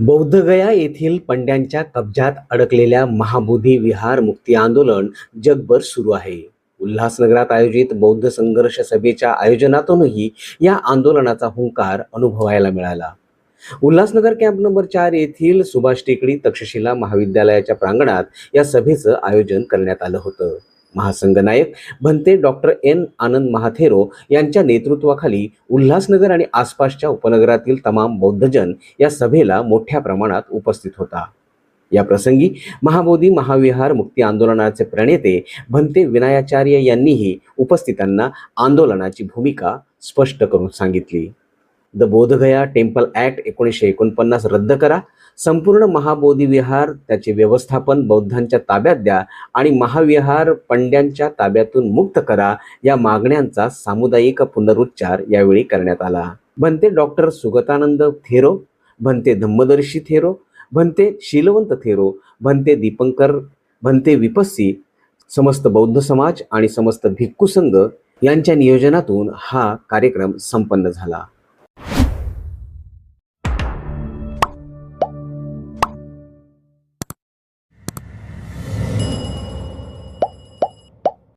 बौद्धगया येथील पंड्यांच्या कब्जात अडकलेल्या महाबोधी विहार मुक्ती आंदोलन जगभर सुरू आहे. उल्हासनगरात आयोजित बौद्ध संघर्ष सभेच्या आयोजनातूनही या आंदोलनाचा हुंकार अनुभवायला मिळाला. उल्हासनगर कॅम्प नंबर चार येथील सुभाष टेकडी तक्षशिला महाविद्यालयाच्या प्रांगणात या सभेचं आयोजन करण्यात आलं होतं. महासंघनायक भंते डॉक्टर एन आनंद महाथेरो यांच्या नेतृत्वाखाली उल्हासनगर आणि आसपासच्या उपनगरातील तमाम बौद्धजन या सभेला मोठ्या प्रमाणात उपस्थित होता. या प्रसंगी महाबोधी महाविहार मुक्ती आंदोलनाचे प्रणेते भंते विनायाचार्य यांनीही उपस्थितांना आंदोलनाची भूमिका स्पष्ट करून सांगितली. द बोधगया टेम्पल ॲक्ट एकोणीसशे एकोणपन्नास रद्द करा. संपूर्ण महाबोधिविहार त्याचे व्यवस्थापन बौद्धांच्या ताब्यात द्या आणि महाविहार पंड्यांच्या ताब्यातून मुक्त करा या मागण्यांचा सामुदायिक पुनरुच्चार यावेळी करण्यात आला. भंते डॉक्टर सुगतानंद थेरो भंते धम्मदर्शी थेरो भंते शीलवंत थेरो भंते दीपंकर भंते विपस्सी समस्त बौद्ध समाज आणि समस्त भिक्खू संघ यांच्या नियोजनातून हा कार्यक्रम संपन्न झाला.